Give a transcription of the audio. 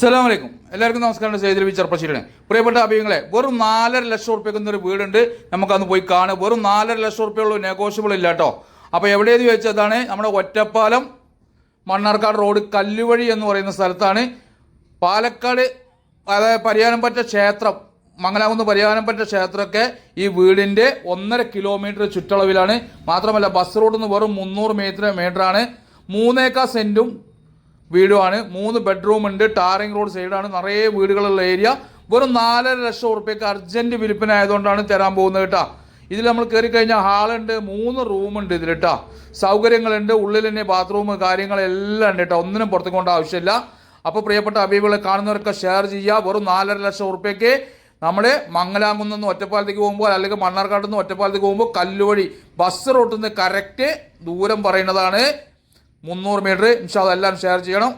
അസ്സലാമു വലൈക്കും എല്ലാവർക്കും നമസ്കാരം. സൈദിൽ വി ചെറുപ്പശ്ശേരിയാണ് പ്രിയപ്പെട്ട അഭിയങ്ങളെ വെറും നാലര ലക്ഷം റുപ്യക്ക് ഒരു വീടുണ്ട്. നമുക്കന്ന് പോയി കാണുക. വെറും നാലര ലക്ഷം റുപ്യുള്ള നെഗോഷ്യബിൾ ഇല്ല കേട്ടോ അപ്പോൾ എവിടെയെന്ന് ചോദിച്ചതാണ് നമ്മുടെ ഒറ്റപ്പാലം മണ്ണാർക്കാട് റോഡ് കല്ലുവഴി എന്ന് പറയുന്ന സ്ഥലത്താണ് പാലക്കാട് അതായത് പരിയാനംപറ്റ ക്ഷേത്രം മംഗലാകുന്ന് പരിയാനംപറ്റ ക്ഷേത്രമൊക്കെ ഈ വീടിന്റെ ഒന്നര കിലോമീറ്റർ ചുറ്റളവിലാണ്. മാത്രമല്ല ബസ് റോഡിൽ നിന്ന് വെറും മുന്നൂറ് മീറ്റർ മീറ്ററാണ് മൂന്നേക്കാ സെന്റും വീടുമാണ് മൂന്ന് ബെഡ്റൂം ഉണ്ട്. ടാറിംഗ് റോഡ് സൈഡാണ് നിറയെ വീടുകളുള്ള ഏരിയ വെറും നാലര ലക്ഷം ഉറുപ്പ്യക്ക് അർജന്റ് വിൽപ്പന ആയതുകൊണ്ടാണ് തരാൻ പോകുന്നത് കേട്ടാ. ഇതിൽ നമ്മൾ കയറി കഴിഞ്ഞാൽ ഹാളുണ്ട് മൂന്ന് റൂമുണ്ട് ഇതിൽ കേട്ടാ. സൗകര്യങ്ങളുണ്ട്. ഉള്ളിൽ തന്നെ ബാത്റൂം കാര്യങ്ങളെല്ലാം ഉണ്ട് കേട്ടോ. ഒന്നിനും പുറത്തു കൊണ്ട ആവശ്യമില്ല. അപ്പോൾ പ്രിയപ്പെട്ട അബീബുകളെ കാണുന്നവരൊക്കെ ഷെയർ ചെയ്യുക. വെറും നാലര ലക്ഷം ഉറുപ്പ്യക്ക് നമ്മുടെ മംഗലാംകുന്നിൽ നിന്ന് ഒറ്റപ്പാലത്തേക്ക് പോകുമ്പോൾ അല്ലെങ്കിൽ മണ്ണാർക്കാട് നിന്ന് ഒറ്റപ്പാലത്തേക്ക് പോകുമ്പോൾ കല്ലുവഴി ബസ് റൂട്ടിൽ നിന്ന് കറക്റ്റ് ദൂരം പറയുന്നതാണ്. മുന്നൂറ് മീറ്റർ ഇൻഷാ എല്ലാം ഷെയർ ചെയ്യണം.